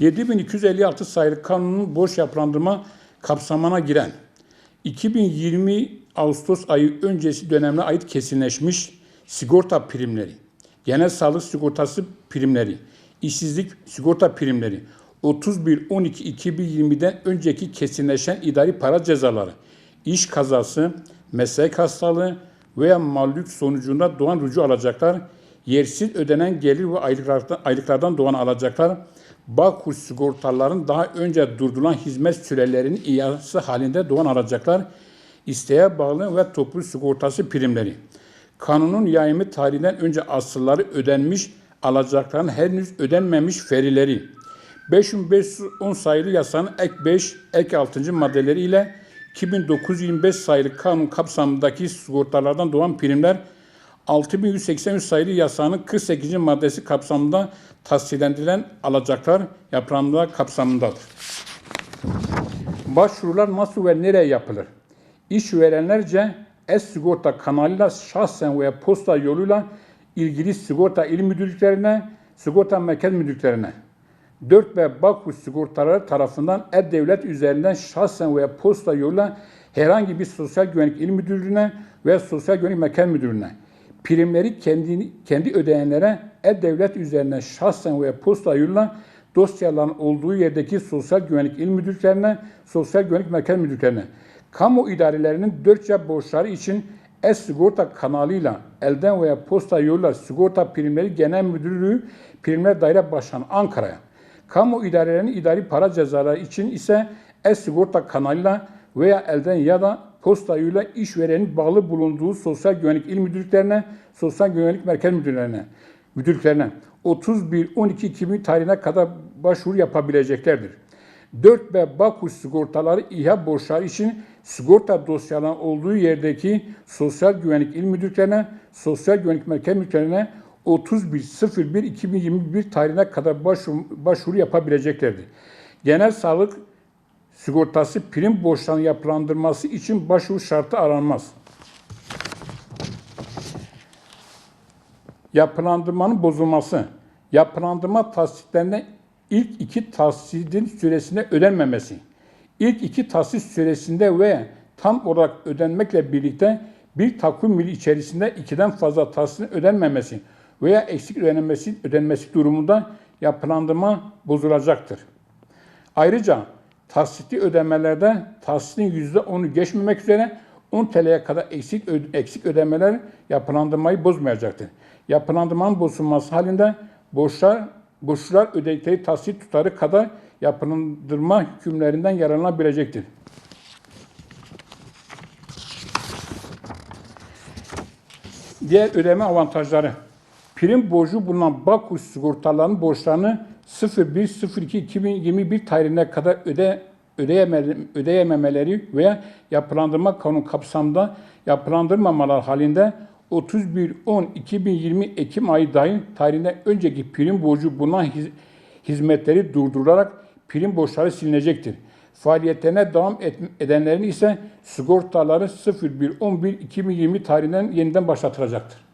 7256 sayılı kanunun borç yapılandırma kapsamına giren 2020 Ağustos ayı öncesi dönemine ait kesinleşmiş sigorta primleri, genel sağlık sigortası primleri, işsizlik sigorta primleri, 31-12-2020'den önceki kesinleşen idari para cezaları, iş kazası, meslek hastalığı veya mağlup sonucunda doğan rücu alacaklar, yersiz ödenen gelir ve aylıklardan, aylıklardan doğan alacaklar, Bağkur sigortaların daha önce durdurulan hizmet sürelerinin iadesi halinde doğan alacaklar, isteğe bağlı ve toplu sigortası primleri. Kanunun yayımı tarihinden önce asılları ödenmiş, alacakların henüz ödenmemiş verileri. 5510 sayılı yasanın ek 5, ek 6. maddeleri ile 2925 sayılı kanun kapsamındaki sigortalardan doğan primler 6183 sayılı yasanın 48. maddesi kapsamında tahsillendirilen alacaklar yapılanma kapsamındadır. Başvurular nasıl ve nereye yapılır? İşverenlerce e-sigorta kanalıyla şahsen veya posta yoluyla ilgili sigorta il müdürlüklerine, sigorta merkez müdürlüklerine, 4 ve Baku sigortaları tarafından e-devlet üzerinden şahsen veya posta yoluyla herhangi bir sosyal güvenlik il müdürlüğüne ve sosyal güvenlik merkez müdürlüğüne, primleri kendi, kendi ödeyenlere e-devlet üzerinden şahsen veya posta yoluyla dosyaların olduğu yerdeki sosyal güvenlik il müdürlüklerine, sosyal güvenlik merkez müdürlüklerine, kamu idarelerinin dörtçe borçları için e-sigorta kanalıyla elden veya posta yoluyla sigorta primleri genel müdürlüğü primler daire başkanı Ankara'ya, kamu idarelerinin idari para cezaları için ise e-sigorta kanalıyla veya elden ya da posta yoluyla işverenin bağlı bulunduğu sosyal güvenlik il müdürlüklerine, sosyal güvenlik merkez müdürlerine, müdürlüklerine 31-12-2000 tarihine kadar başvuru yapabileceklerdir. 4 ve Baku sigortaları İHA borçları için sigorta dosyalarının olduğu yerdeki sosyal güvenlik il müdürlüklerine, sosyal güvenlik merkez müdürlüklerine 31.01.2021 tarihine kadar başvuru, başvuru yapabileceklerdir. Genel sağlık sigortası prim borçlarının yapılandırması için başvuru şartı aranmaz. Yapılandırmanın bozulması. Yapılandırma tahsislerinde ilk iki tahsisin süresinde ödenmemesi. İlk iki tahsis süresinde ve tam olarak ödenmekle birlikte bir takvim yılı içerisinde ikiden fazla tahsisin ödenmemesi veya eksik ödenmesi, ödenmesi durumunda yapılandırma bozulacaktır. Ayrıca tahsitli ödemelerde tahsisin %10'u geçmemek üzere 10 TL'ye kadar eksik, eksik ödemeler yapılandırmayı bozmayacaktır. Yapılandırmanın bozulması halinde borçlar, borçlular ödedikleri tahsit tutarı kadar yapılandırma hükümlerinden yararlanabilecektir. Diğer ödeme avantajları. Prim borcu bulunan Baku sigortalarının borçlarını 01.02.2021 tarihine kadar öde ödeyeme, ödeyememeleri veya yapılandırma kanun kapsamında yapılandırmamalar halinde 31.10.2020 Ekim ayı dahil tarihinde önceki prim borcu bulunan hiz, hizmetleri durdurularak prim borçları silinecektir. Faaliyetlerine devam edenlerin ise sigortaları 01.11.2020 tarihinden yeniden başlatılacaktır.